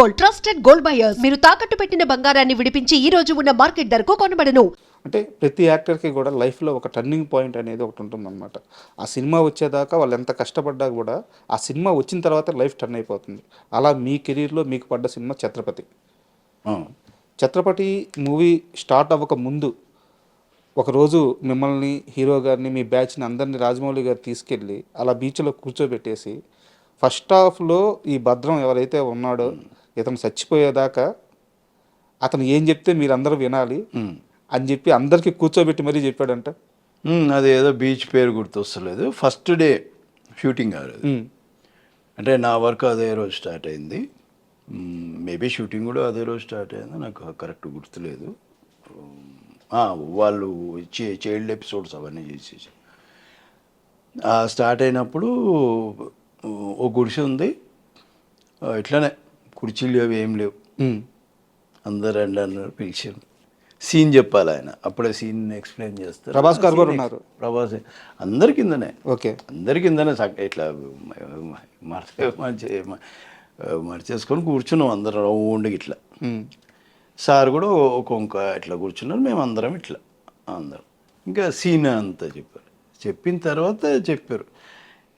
Gold trusted gold buyers. మీరు తాకట్టు పెట్టిన బంగారాన్ని విడిపించి ఈ రోజు ఉన్న మార్కెట్ ధరకు కొనబడను. అంటే ప్రతి యాక్టర్కి కూడా లైఫ్లో ఒక టర్నింగ్ పాయింట్ అనేది ఒకటి ఉంటుందన్నమాట. ఆ సినిమా వచ్చేదాకా వాళ్ళు ఎంత కష్టపడ్డా కూడా ఆ సినిమా వచ్చిన తర్వాత లైఫ్ టర్న్ అయిపోతుంది. అలా మీ కెరీర్లో మీకు పడ్డ సినిమా ఛత్రపతి. ఆ. ఛత్రపతి మూవీ స్టార్ట్ అవ్వక ముందు ఒకరోజు మిమ్మల్ని హీరో గారిని మీ బ్యాచ్ని అందరినీ రాజమౌళి గారు తీసుకెళ్ళి అలా బీచ్లో కూర్చోబెట్టేసి ఫస్ట్ హాఫ్లో ఈ భద్రం ఎవరైతే ఉన్నాడో ఇతను చచ్చిపోయేదాకా అతను ఏం చెప్తే మీరందరూ వినాలి. అని చెప్పి అందరికీ కూర్చోబెట్టి మరీ చెప్పాడంట. ఉమ్, అది ఏదో బీచ్ పేరు గుర్తొస్తలేదు. ఫస్ట్ డే షూటింగ్ అంటే నా వర్క్ అదే రోజు స్టార్ట్ అయింది. మేబీ షూటింగ్ కూడా అదే రోజు స్టార్ట్ అయింది. నాకు కరెక్ట్ గుర్తులేదు. వాళ్ళు చే- చైల్డ్ ఎపిసోడ్స్ అవన్నీ చేసేసి. స్టార్ట్ అయినప్పుడు ఓ గుడిసె ఉంది. ఇట్లానే కుర్చీలు అవి ఏం లేవు. అందరు రండి అన్నారు పిలిచారు. సీన్ చెప్పాలి ఆయన. అప్పుడే సీన్ ఎక్స్ప్లెయిన్ చేస్తారు. ప్రభాస్ గారు కూడా ఉన్నారు. ప్రభాస్ అందరి కిందనే. ఓకే. అందరి కిందనే ఇట్లా మర్చే మర్చే మర్చేసుకొని కూర్చున్నాం అందరం రౌండ్కి ఇట్లా. సార్ కూడా ఒక వంక ఇట్లా కూర్చున్నారు మేము అందరం ఇట్లా అందరం. ఇంకా సీన్ అంతా చెప్పారు. చెప్పిన తర్వాత చెప్పారు.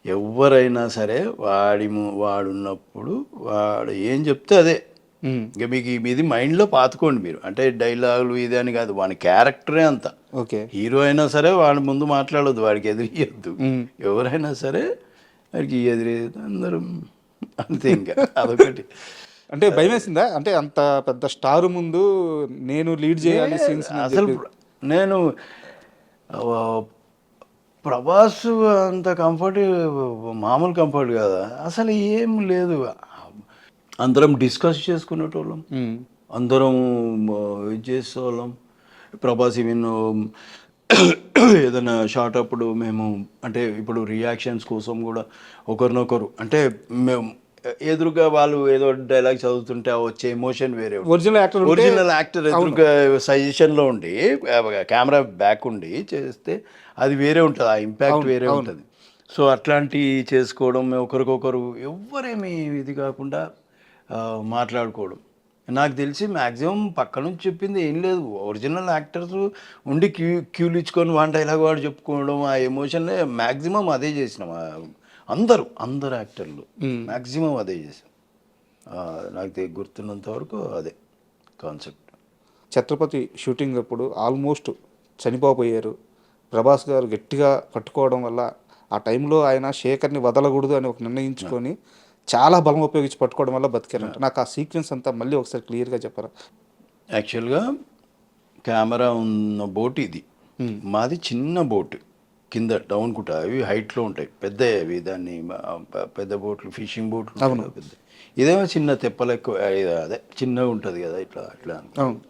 ఎవరైనా సరే వాడి వాడున్నప్పుడు వాడు ఏం చెప్తే అదే. ఇంకా మీకు ఇది మైండ్లో పాతుకోండి మీరు. అంటే డైలాగులు ఇది అని కాదు వాని క్యారెక్టరే అంత. ఓకే. హీరో అయినా సరే వాడి ముందు మాట్లాడొద్దు వాడికి ఎదిరియొద్దు. ఎవరైనా సరే వాడికి ఎదిరి అందరూ అంతే ఇంకా. అదొకటి. అంటే భయం వేసిందా అంటే అంత పెద్ద స్టార్ ముందు నేను లీడ్ చేయాలి సీన్స్ అసలు నేను ప్రభాస్ అంత కంఫర్ట్ మామూలు కంఫర్ట్ కదా? అసలు ఏం లేదు. అందరం డిస్కస్ చేసుకునేటోళ్ళం. అందరం ఇది చేసేవాళ్ళం. ప్రభాస్ ఈవెన్ ఏదైనా షార్ట్ అప్పుడు మేము అంటే ఇప్పుడు రియాక్షన్స్ కోసం కూడా ఒకరినొకరు అంటే మేము ఎదురుగా వాళ్ళు ఏదో డైలాగ్ చదువుతుంటే వచ్చే ఎమోషన్ వేరే. ఒరిజినల్ యాక్టర్ ఒరిజినల్ యాక్టర్ ఎదురుగా సజెషన్లో ఉండి కెమెరా బ్యాక్ ఉండి చేస్తే అది వేరే ఉంటుంది ఆ ఇంపాక్ట్ వేరే ఉంటుంది. సో అట్లాంటివి చేసుకోవడం ఒకరికొకరు ఎవరేమి ఇది కాకుండా మాట్లాడుకోవడం. నాకు తెలిసి మ్యాక్సిమం పక్క నుంచి చెప్పింది ఏం లేదు. ఒరిజినల్ యాక్టర్స్ ఉండి క్యూ క్యూలు ఇచ్చుకొని వన్ డైలాగ్ వాడు చెప్పుకోవడం ఆ ఎమోషన్లే మ్యాక్సిమం అదే చేసినాం. అందరూ అందరు యాక్టర్లు. మ్యాక్సిమం అదే చేసాం నాకు గుర్తున్నంత వరకు అదే కాన్సెప్ట్. ఛత్రపతి షూటింగ్ అప్పుడు ఆల్మోస్ట్ చనిపోబోయారు. ప్రభాస్ గారు గట్టిగా పట్టుకోవడం వల్ల ఆ టైంలో ఆయన శేఖర్ని వదలకూడదు అని ఒక నిర్ణయించుకొని చాలా బలం ఉపయోగించి పట్టుకోవడం వల్ల బతికారంట. నాకు ఆ సీక్వెన్స్ అంతా మళ్ళీ ఒకసారి క్లియర్గా చెప్పరా? యాక్చువల్గా కెమెరా ఉన్న బోట్ ఇది. మాది చిన్న బోట్. కింద డౌన్ కుట అవి హైట్లో ఉంటాయి. పెద్ద అవి దాన్ని పెద్ద బోట్లు ఫిషింగ్ బోట్లు పెద్ద. ఇదేమో చిన్న తెప్పలెక్క అదే చిన్నగా ఉంటుంది కదా ఇట్లా ఇట్లా అవును.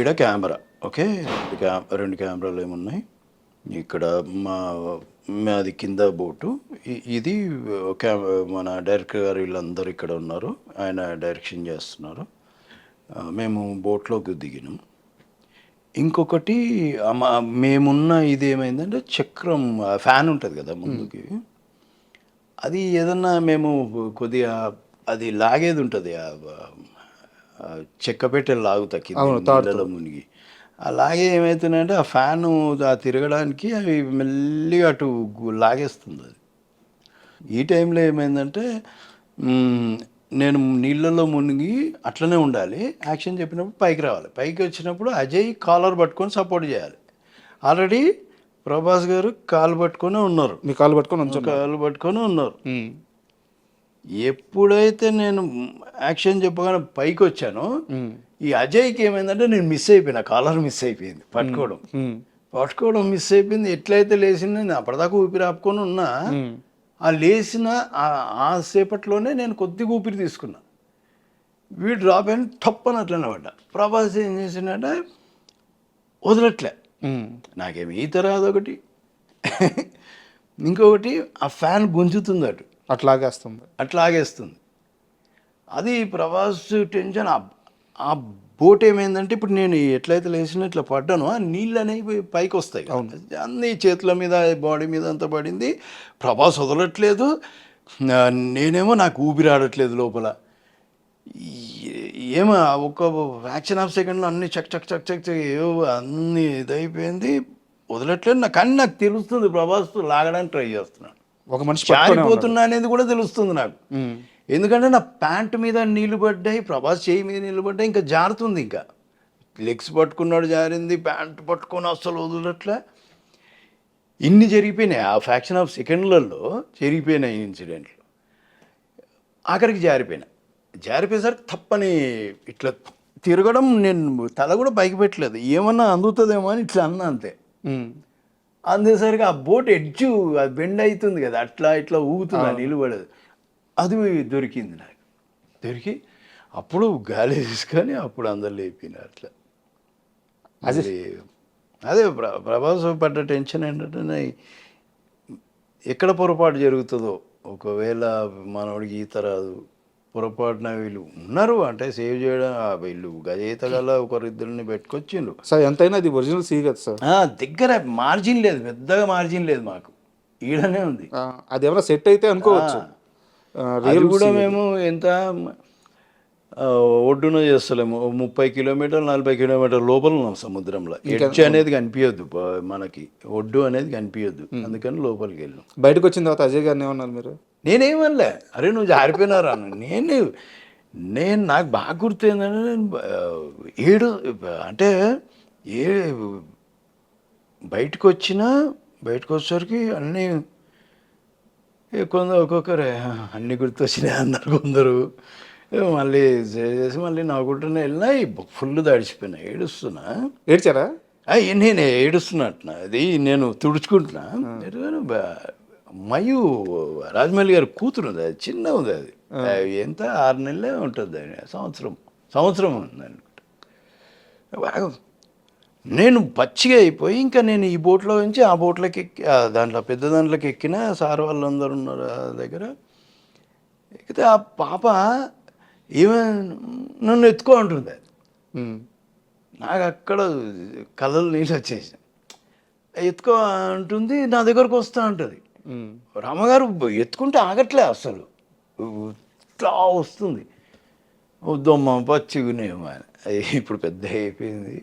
ఈడ కెమెరా ఓకే? రెండు క్యా రెండు కెమెరాలు ఏమున్నాయి? ఇక్కడ మా మాది కింద బోటు. ఇది క్యా మన డైరెక్టర్ గారు వీళ్ళందరూ ఇక్కడ ఉన్నారు. ఆయన డైరెక్షన్ చేస్తున్నారు. మేము బోట్లోకి దిగినాం. ఇంకొకటి ఆ మా- మేమున్న ఇది ఏమైందంటే చక్రం ఫ్యాన్ ఉంటుంది కదా ముందుకి. అది ఏదన్నా మేము కొద్దిగా అది లాగేది ఉంటుంది ఆ ఆ చెక్క పెట్టె లాగుతా కింద నీళ్ళలో మునిగి. అలాగే ఏమవుతుందంటే ఆ ఫ్యాను ఆ తిరగడానికి అవి మెల్లిగా అటు లాగేస్తుంది అది. ఈ టైంలో ఏమైందంటే నేను నీళ్ళలో మునిగి అట్లనే ఉండాలి. యాక్షన్ చెప్పినప్పుడు పైకి రావాలి. పైకి వచ్చినప్పుడు అజయ్ కాలర్ పట్టుకొని సపోర్ట్ చేయాలి. ఆల్రెడీ ప్రభాస్ గారు కాలు పట్టుకొని ఉన్నారు. మీ కాలు పట్టుకొని కాలు పట్టుకొని ఉన్నారు. ఎప్పుడైతే నేను యాక్షన్ చెప్పగానే పైకి వచ్చానో ఈ అజయ్కి ఏమైందంటే నేను మిస్ అయిపోయినా. కాలర్ మిస్ అయిపోయింది. పట్టుకోవడం. పట్టుకోవడం మిస్ అయిపోయింది. ఎట్లయితే లేచింది నేను అప్పటిదాకా ఊపిరి ఆపుకొని ఉన్నా. ఆ లేచిన ఆ- సేపట్లోనే నేను కొద్దిగా ఊపిరి తీసుకున్నా. వీడు డ్రాప్ అయిన తప్పని అట్లనే పడ్డా. ప్రభాస్ ఏం చేసిందంటే వదలట్లే. నాకేమి ఈత రాదు ఒకటి. ఇంకొకటి ఆ ఫ్యాన్ గుంజుతుంది అటు. అట్లాగేస్తుంది. అట్లా ఆగేస్తుంది అది ప్రభాస్ టెన్షన్. ఆ- బోట్ ఏమైందంటే ఇప్పుడు నేను ఎట్లయితే లేచిన ఇట్లా పడ్డానో ఆ నీళ్ళు అనేవి పైకి వస్తాయి అన్ని చేతుల మీద బాడీ మీద అంతా పడింది. ప్రభాస్ వదలట్లేదు. నేనేమో నాకు ఊపిరి ఆడట్లేదు లోపల. ఏమో ఒక ఫ్యాక్షన్ ఆఫ్ సెకండ్లో అన్ని చక్ చక్ చక్ చక్ చక్ ఏవో అన్ని ఇదైపోయింది. వదలట్లేదు. నాకు కానీ నాకు తెలుస్తుంది ప్రభాస్ లాగడానికి ట్రై చేస్తున్నాను. ఒక మనిషి. జారిపోతున్నా అనేది కూడా తెలుస్తుంది నాకు. ఎందుకంటే నా ప్యాంట్ మీద నీళ్ళు పడ్డాయి ప్రభాస్ చేయి మీద నీళ్ళు పడ్డాయి ఇంకా జారుతుంది ఇంకా. లెగ్స్ పట్టుకున్నాడు జారింది ప్యాంట్ పట్టుకొని అస్సలు వదలట్లే. ఇన్ని జరిగిపోయినాయి. ఆ ఫ్యాక్షన్ ఆఫ్ సెకండ్లలో జరిగిపోయినాయి ఇన్సిడెంట్లు. ఆఖరికి జారిపోయినా. జారిపోయేసరికి తప్పని ఇట్లా తిరగడం నేను తల కూడా పైకి పెట్టలేదు. ఏమన్నా అందుతుందేమో అని ఇట్లా అన్నా అంతే. అందేసరికి ఆ బోట్ ఎడ్జు అది బెండ్ అవుతుంది కదా అట్లా ఇట్లా ఊగుతుంది నిలబడదు అది దొరికింది నాకు. దొరికి అప్పుడు గాలి తీసుకొని అప్పుడు అందరు లేపినారు అట్లా. అది- అది అదే ప్ర- ప్రభాస్ పడ్డ టెన్షన్ ఏంటంటే ఎక్కడ పొరపాటు జరుగుతుందో ఒకవేళ మనవాడికి ఈత రాదు పొరపాటున వీళ్ళు ఉన్నారు అంటే సేవ్ చేయడం వీళ్ళు గజయిత గల ఒకరిద్దరిని పెట్టుకొచ్చిండ్రు. సార్ ఎంతైనా అది ఒరిజినల్ సీ కదా సార్? ఆ, దగ్గర మార్జిన్ లేదు పెద్దగా మార్జిన్ లేదు మాకు. ఈడనే ఉంది. అది ఏమైనా సెట్ అయితే అనుకోవచ్చు. అది కూడా. మేము ఎంత ఒడ్డున చేస్తలేము. ముప్పై కిలోమీటర్ నలభై కిలోమీటర్ లోపల ఉన్నాం సముద్రంలో. ఎడ్జ్ అనేది కనిపించద్దు మనకి. ఒడ్డు అనేది కనిపించద్దు అందుకని లోపలికి వెళ్ళాం. బయటకు వచ్చిన తర్వాత అజయ్ గారిని ఏమన్నారు మీరు? నేనేమనలే. అరే నువ్వు జారిపోయినారా? నేను నేను నాకు బాగా గుర్తు ఏంటంటే నేను ఏడు అంటే ఏ బయటకు వచ్చినా బయటకు వచ్చేసరికి అన్నీ కొందరు ఒక్కొక్కరు. అన్నీ గుర్తొచ్చినాయి అన్నారు కొందరు. మళ్ళీ చేసి మళ్ళీ నవ్వుకుంటూనే వెళ్ళినా ఫుల్ తడిచిపోయినా ఏడుస్తున్నా? ఏడ్చారా? నేను ఏడుస్తున్నట్టున్నా అది నేను తుడుచుకుంటున్నా. మయు రాజమౌళి గారి కూతురు ఉంది అది చిన్న ఉంది అది. ఎంత? ఆరు నెలలే ఉంటుంది సంవత్సరం. సంవత్సరం ఉంది అనుకుంటా బాగా నేను పచ్చిగా అయిపోయి ఇంకా నేను ఈ బోట్లో నుంచి ఆ బోట్లోకి ఎక్కి దాంట్లో పెద్ద దాంట్లోకి ఎక్కిన సార్ వాళ్ళందరూ ఉన్నారు దగ్గర. ఎక్కితే ఆ పాప ఏమే నన్ను ఎత్తుకో అంటుంది. నాకు అక్కడ కళ్ళలు నీళ్ళు వచ్చేసి ఎత్తుకో అంటుంది నా దగ్గరకు వస్తా ఉంటుంది. రామగారు ఎత్తుకుంటే ఆగట్లే అసలు. ఇట్లా వస్తుంది. వద్దమ్మ పచ్చిగునేమో అని ఇప్పుడు పెద్ద అయిపోయింది.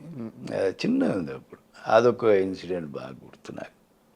అది ఉంది అప్పుడు. అదొక ఇన్సిడెంట్ బాగా గుర్తు నాకు